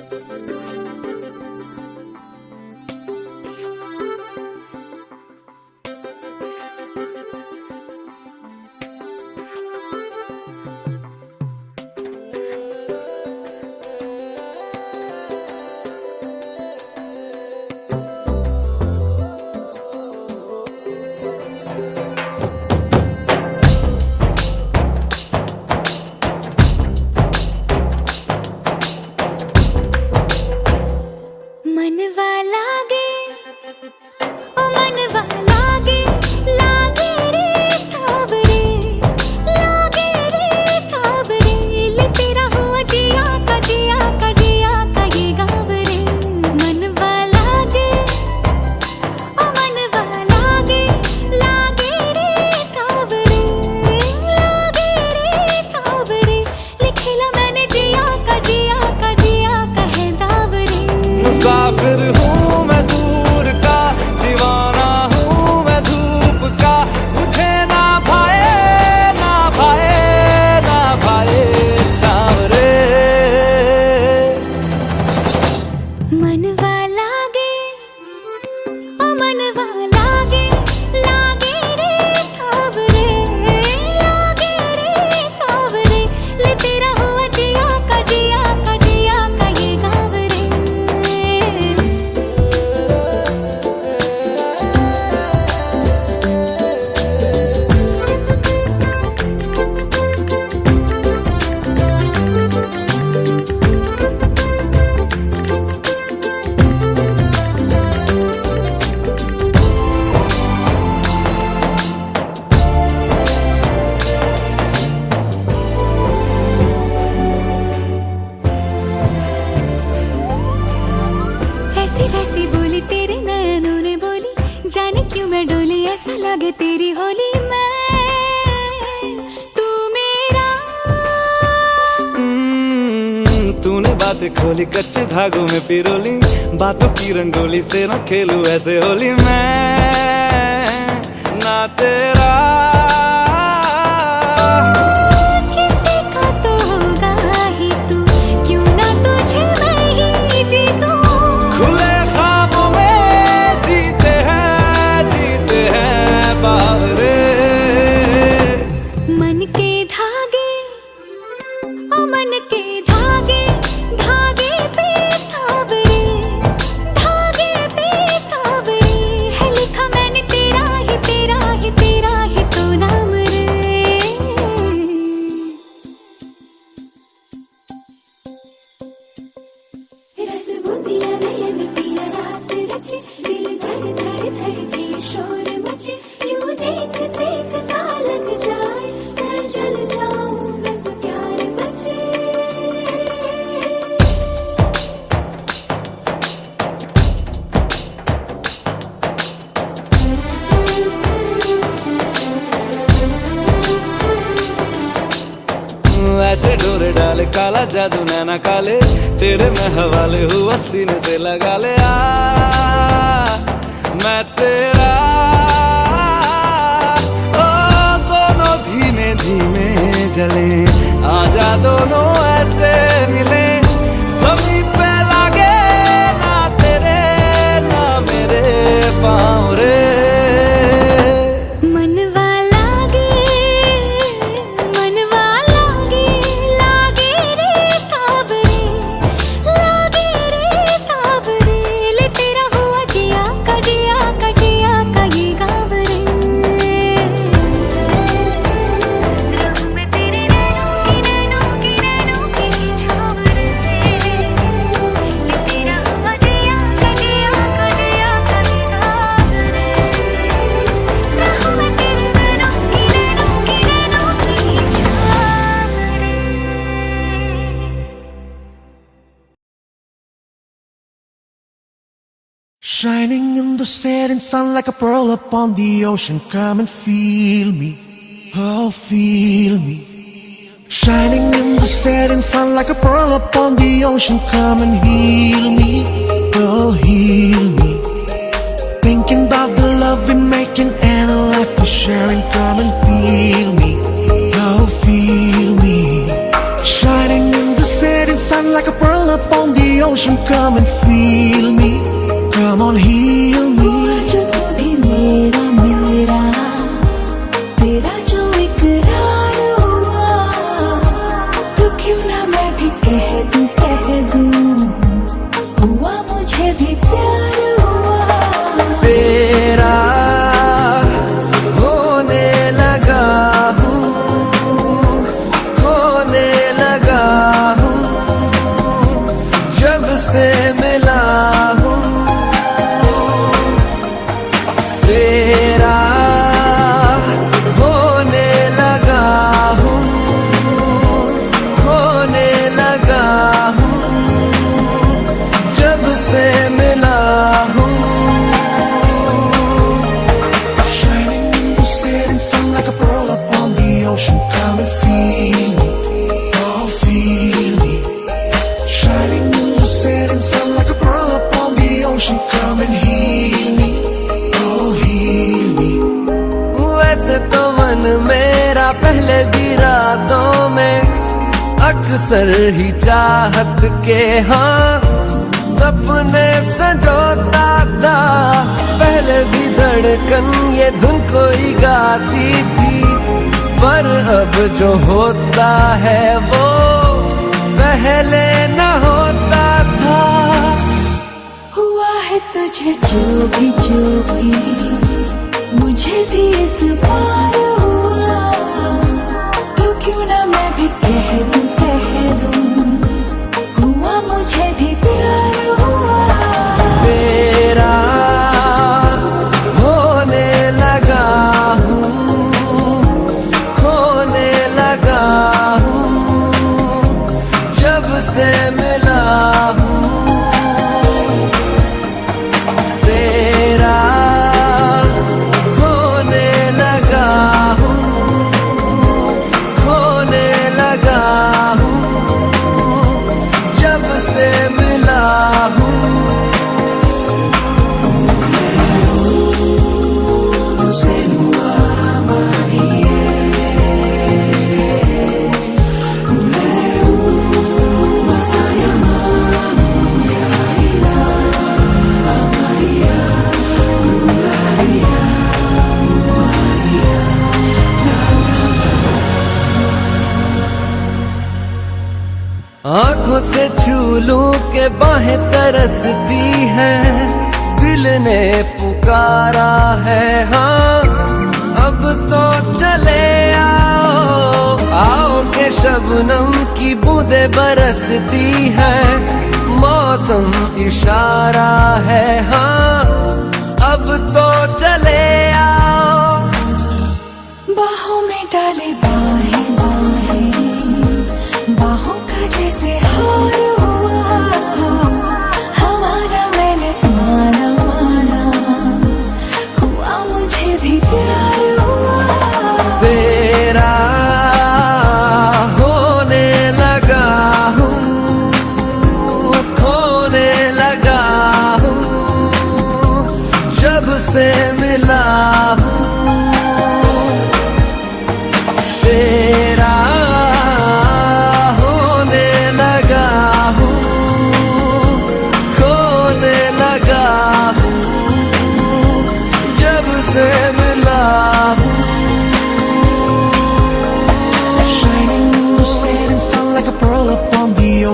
なるほど。तूने बातें खोली कच्चे धागों में पिरोली बातों की रंगोली से ना खेलू ऐसे होली मैं ना तेरा ऐसे डोरे डाले काला जादू नैना काले तेरे में हवाले हुआ सीने से लगा ले आ मैं तेरा ओ दोनों धीमे धीमे जले जा दोनों ऐसे मिले जमीन पे लागे ना तेरे ना मेरे पाँव Shining in the setting sun like a pearl upon the ocean. Come and feel me, oh feel me. Shining in the setting sun like a pearl upon the ocean. Come and heal me, oh heal me. Thinking about the love we're making and a life we're sharing. Come and feel me, oh feel me. Shining in the setting sun like a pearl upon the ocean. Come and feel. será. मेरा पहले भी रातों में अक्सर ही चाहत के हाँ सपने सजोता था पहले भी धड़कन ये धुन कोई गाती थी पर अब जो होता है वो पहले न होता था हुआ है तुझे जो भी जो भी मुझे भी इस बार Yeah. पुकारा है हाँ अब तो चले आओ आओ के शबनम की बूंदे बरसती है मौसम इशारा है हाँ अब तो चले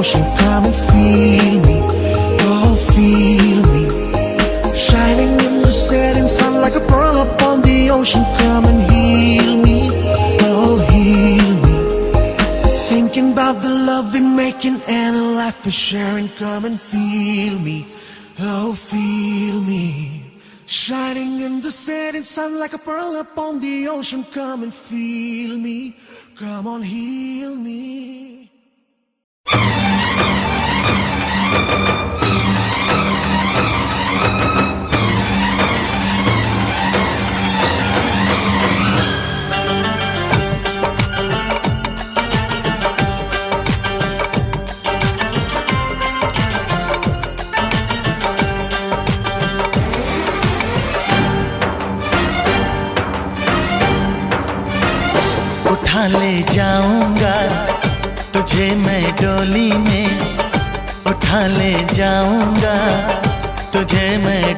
ocean, come and feel me, oh feel me. Shining in the setting sun like a pearl upon the ocean, come and heal me, oh heal me. Thinking about the love we're making and a life we're sharing, come and feel me, oh feel me. Shining in the setting sun like a pearl upon the ocean. Come and feel me. Come on, heal me.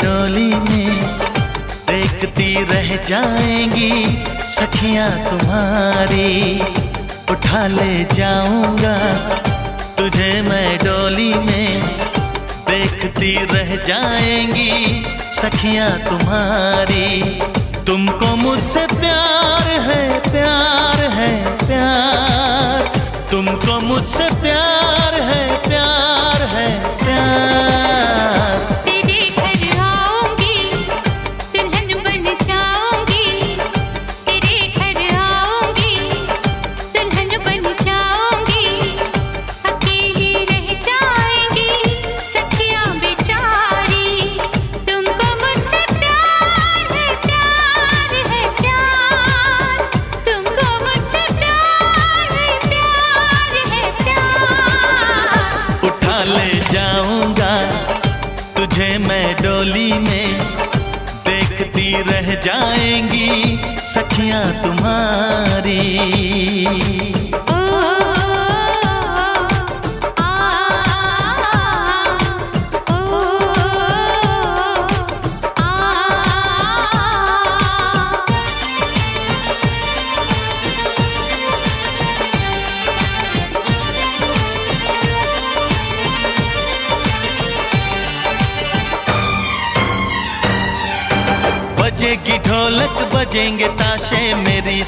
डोली में देखती रह जाएंगी सखियां तुम्हारी उठा ले जाऊंगा तुझे मैं डोली में देखती रह जाएंगी सखियां तुम्हारी तुमको मुझसे प्यार है प्यार है प्यार तुमको मुझसे प्यार है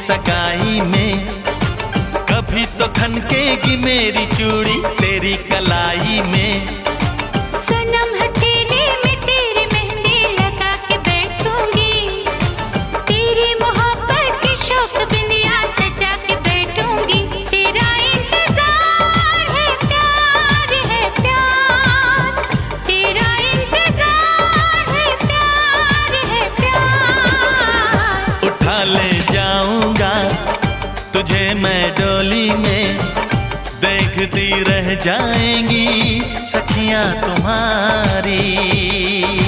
सकाई में कभी तो खनकेगी मेरी चूड़ी तेरी कलाई में जाएंगी सखियां तुम्हारी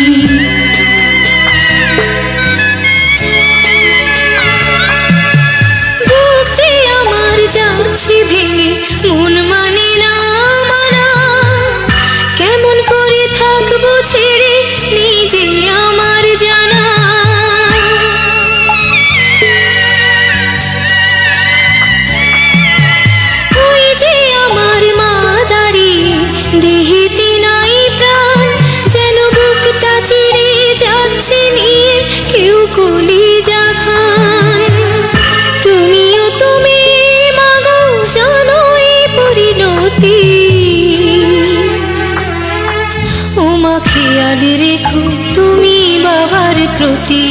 খেয়াল রেখো তুমি বাবার প্রতি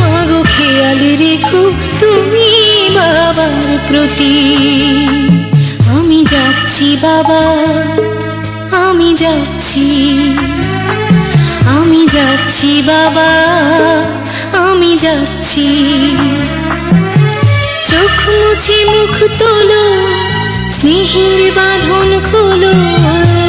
মাগো খেয়াল রেখো তুমি বাবার প্রতি আমি যাচ্ছি বাবা আমি যাচ্ছি আমি যাচ্ছি বাবা আমি যাচ্ছি চোখ মুছে মুখ তোলো স্নেহের বাঁধন খোলো